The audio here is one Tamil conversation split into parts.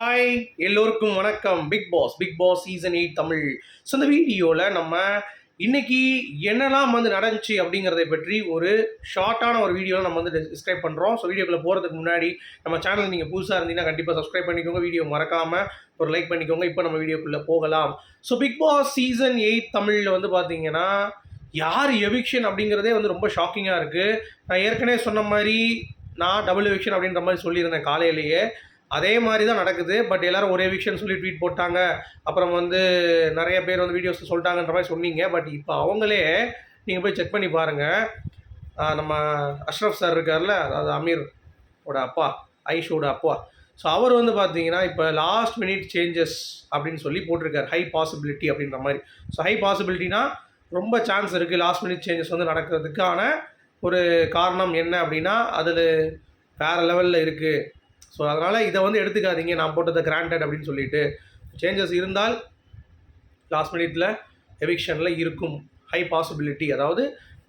ஹாய் எல்லோருக்கும் வணக்கம். Big boss big boss season eight Tamil. So இந்த வீடியோவில் நம்ம இன்னைக்கு என்னெல்லாம் வந்து நடந்துச்சு அப்படிங்கிறதை பற்றி ஒரு ஷார்ட்டான ஒரு வீடியோவில் நம்ம வந்து டிஸ்கிரைப் பண்ணுறோம் ஸோ வீடியோக்குள்ளே போகிறதுக்கு முன்னாடி நம்ம சேனல் நீங்கள் புதுசாக இருந்தீங்கன்னா கண்டிப்பாக சப்ஸ்கிரைப் பண்ணிக்கோங்க. வீடியோ மறக்காமல் ஒரு லைக் பண்ணிக்கோங்க. இப்போ நம்ம வீடியோக்குள்ளே போகலாம். So big boss season eight தமிழில் வந்து பார்த்தீங்கன்னா யார் எவிக்ஷன் அப்படிங்கிறதே வந்து ரொம்ப ஷாக்கிங்காக இருக்குது நான் ஏற்கனவே சொன்ன மாதிரி நான் டபுள் எவிக்ஷன் அப்படின்ற மாதிரி சொல்லியிருந்தேன் காலையிலேயே. அதே மாதிரி தான் நடக்குது. பட் எல்லாரும் ஒரே விஷயம் சொல்லி ட்வீட் போட்டாங்க. அப்புறம் வந்து நிறைய பேர் வந்து வீடியோஸ் சொல்லிட்டாங்கன்ற மாதிரி சொன்னீங்க. பட் இப்போ அவங்களே நீங்கள் போய் செக் பண்ணி பாருங்கள் நம்ம அஷ்ரஃப் சார் இருக்கார்ல அதாவது அமீர் ஓட அப்பா ஐஷோட அப்பா. ஸோ அவர் வந்து பார்த்தீங்கன்னா இப்போ லாஸ்ட் மினிட் சேஞ்சஸ் அப்படின்னு சொல்லி போட்டிருக்கார். ஹை பாசிபிலிட்டி அப்படின்ற மாதிரி. ஸோ ஹை பாசிபிலிட்டினா ரொம்ப சான்ஸ் இருக்குது லாஸ்ட் மினிட் சேஞ்சஸ் வந்து நடக்கிறதுக்கான ஒரு காரணம் என்ன அப்படின்னா அதில் வேறு லெவலில் இருக்குது ஸோ அதனால் இதை வந்து எடுத்துக்காதீங்க. நான் போட்டதை கிராண்டட் அப்படின்னு சொல்லிட்டு சேஞ்சஸ் இருந்தால் லாஸ்ட் மினிட்ல எவிக்ஷனில் இருக்கும் ஹை பாசிபிலிட்டி அதாவது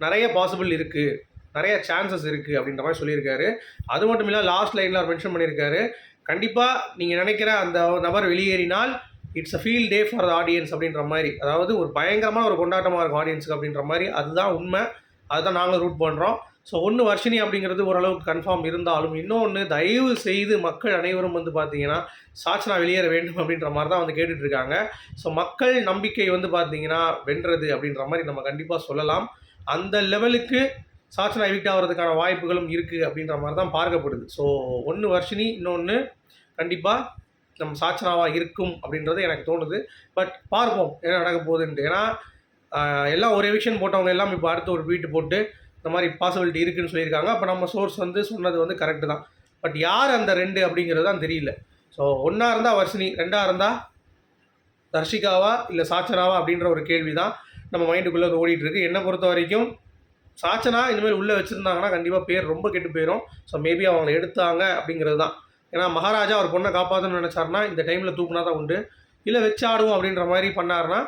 நிறைய பாசிபிள் இருக்குது நிறைய சான்சஸ் இருக்குது அப்படின்ற மாதிரி சொல்லியிருக்காரு. அது மட்டும் இல்லை லாஸ்ட் லைனில் அவர் மென்ஷன் பண்ணியிருக்காரு. கண்டிப்பாக நீங்கள் நினைக்கிற அந்த நபர் வெளியேறினால் it's a field day for the audience அப்படின்ற மாதிரி. அதாவது ஒரு பயங்கரமான ஒரு கொண்டாட்டமாக இருக்கும் ஆடியன்ஸுக்கு அப்படின்ற மாதிரி. அதுதான் உண்மை. அதுதான் நாங்களும் ரூட் பண்ணுறோம் ஸோ ஒன்று வர்ஷினி அப்படிங்கிறது ஓரளவுக்கு கன்ஃபார்ம் இருந்தாலும் இன்னொன்று தயவு செய்து மக்கள் அனைவரும் வந்து பார்த்தீங்கன்னா சாச்சனா வெளியேற வேண்டும் அப்படின்ற மாதிரி தான் வந்து கேட்டுட்ருக்காங்க ஸோ மக்கள் நம்பிக்கை வந்து பார்த்தீங்கன்னா வென்றது அப்படின்ற மாதிரி நம்ம கண்டிப்பாக சொல்லலாம். அந்த லெவலுக்கு சாச்சனா எவிக்ட் ஆகிறதுக்கான வாய்ப்புகளும் இருக்குது அப்படின்ற மாதிரி தான் பார்க்கப்படுது. ஸோ ஒன்று வர்ஷினி இன்னொன்று கண்டிப்பாக நம்ம சாச்சனாவாக இருக்கும் அப்படின்றது எனக்கு தோணுது. பட் பார்ப்போம் என்ன நடக்க போகுதுன்ட்டு. ஏன்னா எல்லாம் ஒரே விஷயம் போட்டவங்க எல்லாம் இப்போ அடுத்து ஒரு வீட்டு போட்டு இந்த மாதிரி பாசிபிலிட்டி இருக்குதுன்னு சொல்லியிருக்காங்க. அப்போ நம்ம சோர்ஸ் வந்து சொன்னது வந்து கரெக்டு தான். பட் யார் அந்த ரெண்டு அப்படிங்கிறது தான் தெரியல. ஸோ ஒன்றா இருந்தால் வர்ஷினி ரெண்டாக இருந்தால் தர்ஷிகாவா இல்லை சாச்சனாவா அப்படின்ற ஒரு கேள்வி தான் நம்ம மைண்டுக்குள்ளே ஓடிட்டுருக்கு. என்னை பொறுத்த வரைக்கும் சாச்சனா இனிமேல் உள்ளே வச்சுருந்தாங்கன்னா கண்டிப்பாக பேர் ரொம்ப கெட்டு போயிடும் ஸோ மேபி அவங்களை எடுத்தாங்க அப்படிங்கிறது தான் ஏன்னா மகாராஜா அவர் பொண்ணை காப்பாற்றணும்னு நினச்சாருன்னா இந்த டைமில் தூக்குனா தான் உண்டு. இல்லை வச்சு ஆடுவோம் அப்படின்ற மாதிரி பண்ணாருன்னா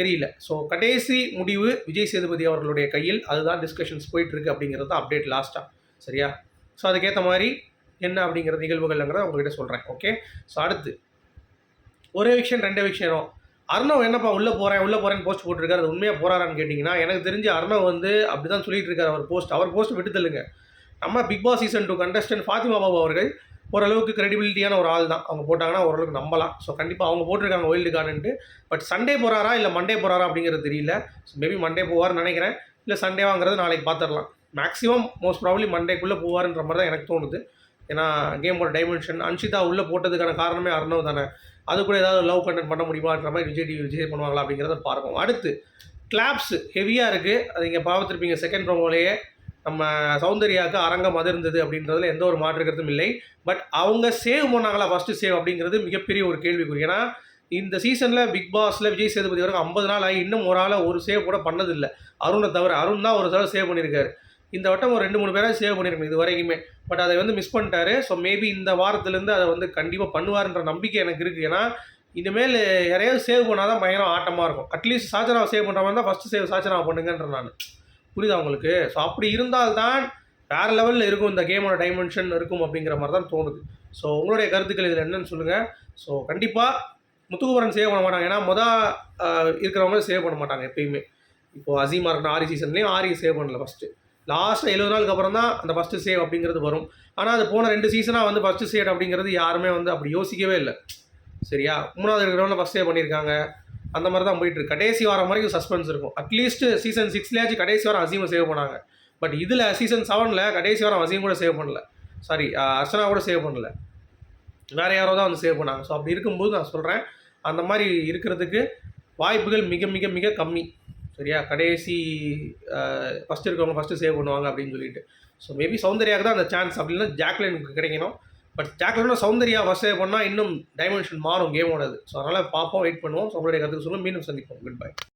தெரியல. ஸோ கடைசி முடிவு விஜய் சேதுபதி அவர்களுடைய கையில் அதுதான் டிஸ்கஷன்ஸ் போயிட்டுருக்கு அப்படிங்கிறது தான் அப்டேட் லாஸ்ட்டாக சரியா? ஸோ அதுக்கேற்ற மாதிரி என்ன அப்படிங்கிற நிகழ்வுகள்ங்கிறத உங்ககிட்ட சொல்கிறேன் ஓகே ஸோ அடுத்து. ஒரே விஷயம் ரெண்டு விஷயம். அர்ணவ் என்னப்பா உள்ளே போகிறேன் உள்ளே போகிறேன்னு போஸ்ட் போட்டிருக்காரு அது உண்மையாக போகிறாரான்னு கேட்டிங்கன்னா எனக்கு தெரிஞ்சு அர்ணவ் வந்து அப்படி தான் சொல்லிட்டு இருக்காரு அவர் போஸ்ட் அவர் போஸ்ட் விட்டு தள்ளுங்க. நம்ம big boss season two contestant Fathima Babu அவர்கள் ஓரளவுக்கு கிரெடிபிலிட்டியான ஒரு ஆள் தான். அவங்க போட்டாங்கன்னா ஓரளவுக்கு நம்பலாம். ஸோ கண்டிப்பாக அவங்க போட்டிருக்காங்க ஒயில்டு கார்டுன்ட்டு பட் சண்டே போகிறாரா இல்லை மண்டே போகிறாரா அப்படிங்கிறது தெரியல. ஸோ மேபி மண்டே போவார்னு நினைக்கிறேன். இல்லை சண்டே வாங்குறது நாளைக்கு பார்த்துடலாம் மேக்ஸிமம் மோஸ்ட் ப்ராப்ளி மண்டேக்குள்ளே போவார்ன்ற மாதிரி தான் எனக்கு தோணுது. ஏன்னா கேமோட டைமென்ஷன் அன்ஷிதா உள்ளே போட்டதுக்கான காரணமே அர்ணவ் தானே. அது கூட ஏதாவது லவ் கண்டென்ட் பண்ண முடியுமான்ற மாதிரி விஜய் டிவி விஜய் பண்ணுவாங்களா அப்படிங்கிறத பார்ப்போம். அடுத்து கிளாப்ஸ் ஹெவியாக இருக்குது அது இங்கே பார்த்துருப்பீங்க செகண்ட் ப்ரோமோலேயே நம்ம சௌந்தர்யாவுக்கு அரங்கம் அதிர்ந்தது அப்படின்றதுல எந்த ஒரு மாற்றுக்கிறதும் இல்லை. பட் அவங்க சேவ் பண்ணாங்களா? ஃபஸ்ட்டு சேவ் அப்படிங்கிறது மிகப்பெரிய ஒரு கேள்விக்குறி. ஏன்னா இந்த சீசனில் பிக் பாஸில் விஜய் சேதுபதி வரைக்கும் ஐம்பது நாள் ஆகி இன்னும் ஒரு ஆளை ஒரு சேவ் கூட பண்ணதில்லை. அருணை தவிர அருண் தான் ஒரு தடவை சேவ் பண்ணியிருக்காரு. இந்த வட்டம் ஒரு ரெண்டு மூணு பேராக சேவ் பண்ணியிருக்கணும் இது வரைக்குமே. பட் அதை வந்து மிஸ் பண்ணிட்டாரு. ஸோ மேபி இந்த வாரத்துலேருந்து அதை வந்து கண்டிப்பாக பண்ணுவார்ன்ற நம்பிக்கை எனக்கு இருக்குது ஏன்னா இனிமேல் யாரையாவது சேவ் பண்ணால் தான் பயங்கரம் ஆட்டமாக இருக்கும். அட்லீஸ்ட் சாச்சனாவை சேவ் பண்ணுற மாதிரி தான் ஃபஸ்ட்டு சேவ் சாச்சனாவை பண்ணுங்கன்ற நான். புரியுதா உங்களுக்கு? ஸோ அப்படி இருந்தால்தான் வேறு லெவலில் இருக்கும் இந்த கேமோட டைமென்ஷன் இருக்கும் அப்படிங்கிற மாதிரி தான் தோணுது. ஸோ உங்களுடைய கருத்துக்கள் இதில் என்னென்னு சொல்லுங்கள் ஸோ கண்டிப்பாக முத்துக்குமரன் சேவ் பண்ண மாட்டாங்க. ஏன்னா மொதல் இருக்கிறவங்க சேவ் பண்ண மாட்டாங்க எப்பயுமே. இப்போது அசீமா இருக்கணும் ஆரி சீசன்லேயும் ஆரி சேவ் பண்ணல ஃபஸ்ட்டு லாஸ்ட்டு எழுபது நாளுக்கு அப்புறம் தான் அந்த ஃபஸ்ட்டு சேவ் அப்படிங்கிறது வரும். ஆனால் அது போன ரெண்டு சீசனாக வந்து ஃபஸ்ட்டு சேவ் அப்படிங்கிறது யாருமே வந்து அப்படி யோசிக்கவே இல்லை. சரியா? மூணாவது இருக்கிறவங்க ஃபஸ்ட் சேவ் பண்ணியிருக்காங்க. அந்த மாதிரி தான் போயிட்டு கடைசி வாரம் வரைக்கும் சஸ்பென்ஸ் இருக்கும். அட்லீஸ்ட் சீசன் சிக்ஸ்லேயாச்சும் கடைசி வாரம் அசீமை சேவ் பண்ணாங்க. பட் இதில் சீசன் செவனில் கடைசி வாரம் அசீம் கூட சேவ் பண்ணல. சாரி அர்ச்சனா கூட சேவ் பண்ணல. வேறு யாரோ தான் வந்து சேவ் பண்ணாங்க. ஸோ அப்படி இருக்கும்போது நான் சொல்கிறேன் அந்த மாதிரி இருக்கிறதுக்கு வாய்ப்புகள் மிக மிக மிக கம்மி. சரியா? கடைசி ஃபஸ்ட்டு இருக்கவங்க ஃபஸ்ட்டு சேவ் பண்ணுவாங்க அப்படின்னு சொல்லிட்டு. ஸோ மேபி சௌந்தர்யாவுக்கு தான் அந்த சான்ஸ் அப்படின்னா ஜாக்லினுக்கு கிடைக்கணும். பட் ஜாக்லினோட சௌந்தர்யா வசதி பண்ணால் இன்னும் டைமென்ஷன் மாறும் கேமோடது ஸோ அதனால் பார்ப்போம் வெயிட் பண்ணுவோம். ஸோ உங்களுடைய கருத்துக்கு சொல்லும் மீண்டும் சந்திப்போம். Good bye